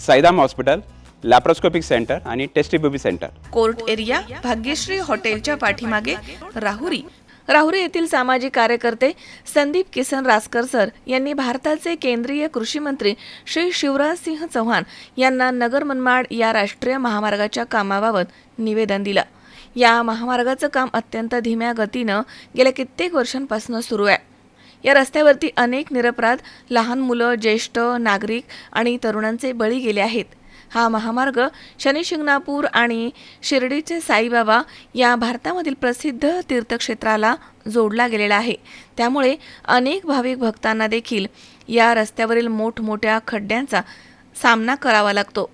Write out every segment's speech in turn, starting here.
Saidham hospital laparoscopic centre आणि test tube baby centre. Court area Bhagyashree हॉटेलच्या पाठीमागे राहुरी. राहुरी येथील सामाजिक कार्यकर्ते संदीप किसन रासकर सर यांनी भारताचे केंद्रीय कृषी मंत्री श्री शिवराज सिंह चौहान यांना नगर मनमाड या राष्ट्रीय महामार्गाच्या कामाबाबत निवेदन दिलं. या महामार्गाचं काम अत्यंत धीम्या गतीनं गेल्या कित्येक वर्षांपासून सुरू आहे. या रस्त्यावरती अनेक निरपराध लहान मुलं ज्येष्ठ नागरिक आणि तरुणांचे बळी गेले आहेत. हा महामार्ग शनी शिंगणापूर आणि शिर्डीचे साईबाबा या भारतामधील प्रसिद्ध तीर्थक्षेत्राला जोडला गेलेला आहे. त्यामुळे अनेक भाविक भक्तांना देखील या रस्त्यावरील मोठमोठ्या खड्ड्यांचा सामना करावा लागतो.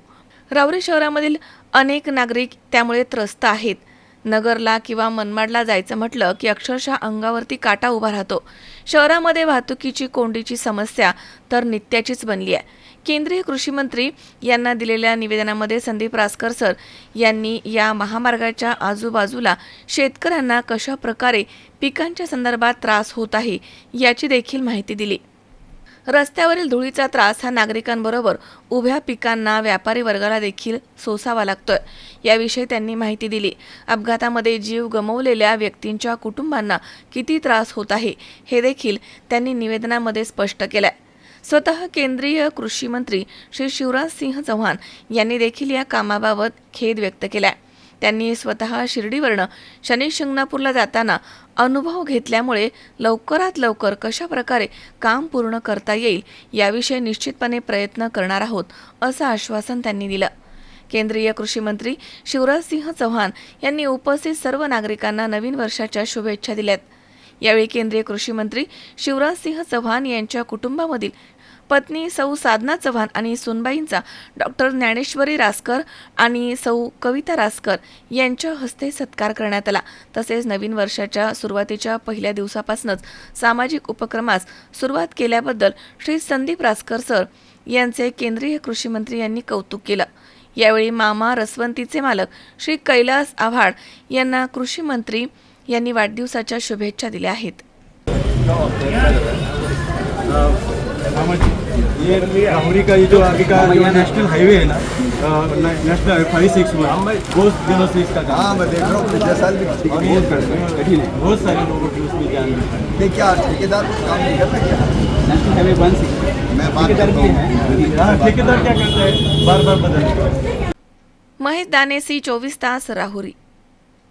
रावरी शहरामधील अनेक नागरिक त्यामुळे त्रस्त आहेत. नगरला किंवा मनमाडला जायचं म्हटलं की अक्षरशः अंगावरती काटा उभा राहतो. शहरामध्ये वाहतुकीची कोंडीची समस्या तर नित्याचीच बनली आहे. केंद्रीय कृषी मंत्री यांना दिलेल्या निवेदनामध्ये संदीप रासकर सर यांनी या महामार्गाच्या आजूबाजूला शेतकऱ्यांना कशा प्रकारे पिकांच्या संदर्भात त्रास होत आहे याची देखील माहिती दिली. रस्त्यावरील धुळीचा त्रास हा नागरिकांबरोबर उभ्या पिकांना व्यापारी वर्गाला देखील सोसावा लागतोय. याविषयी त्यांनी माहिती दिली. अपघातामध्ये जीव गमवलेल्या व्यक्तींच्या कुटुंबांना किती त्रास होत आहे हे देखील त्यांनी निवेदनामध्ये स्पष्ट केलंय. स्वतः केंद्रीय कृषी मंत्री श्री शिवराज सिंह चौहान यांनी देखील या कामाबाबत खेद व्यक्त केलाय. त्यांनी स्वतः शिर्डीवरनं शनी शिंगणापूरला जाताना अनुभव घेतल्यामुळे लवकरात लवकर कशा प्रकारे काम पूर्ण करता येईल याविषयी निश्चितपणे प्रयत्न करणार आहोत असं आश्वासन त्यांनी दिलं. केंद्रीय कृषी मंत्री शिवराज सिंह चौहान यांनी उपस्थित सर्व नागरिकांना नवीन वर्षाच्या शुभेच्छा दिल्यात. यावेळी केंद्रीय कृषी मंत्री शिवराज सिंह चौहान यांच्या कुटुंबामधील पत्नी सौ साधना चव्हाण आणि सुनबाईंचा डॉक्टर ज्ञानेश्वरी रासकर आणि सौ कविता रासकर यांच्या हस्ते सत्कार करण्यात आला. तसेच नवीन वर्षाच्या सुरुवातीच्या पहिल्या दिवसापासूनच सामाजिक उपक्रमास सुरुवात केल्याबद्दल श्री संदीप रासकर सर यांचे केंद्रीय कृषी मंत्री यांनी कौतुक केलं. यावेळी मामा रसवंतीचे मालक श्री कैलास आव्हाड यांना कृषी मंत्री यांनी वाढदिवसाच्या शुभेच्छा दिल्या आहेत. ये राहुरी का ये जो आगे का जो नेशनल हाईवे है ना national highway five six one बहुत दिनों से इसका काम हाँ मैं देख रहा हूँ पिछले साल भी ठीक है कठिन है बहुत सारे लोगों की उसमें जान है। ये क्या ठेकेदार कुछ काम नहीं करता क्या? नेशनल हाईवे वन सिक्स मैं बात करता हूँ। हाँ। ठेकेदार क्या करता है? बार बार बदलते महेश दानेसी चोवीस तास राहुरी।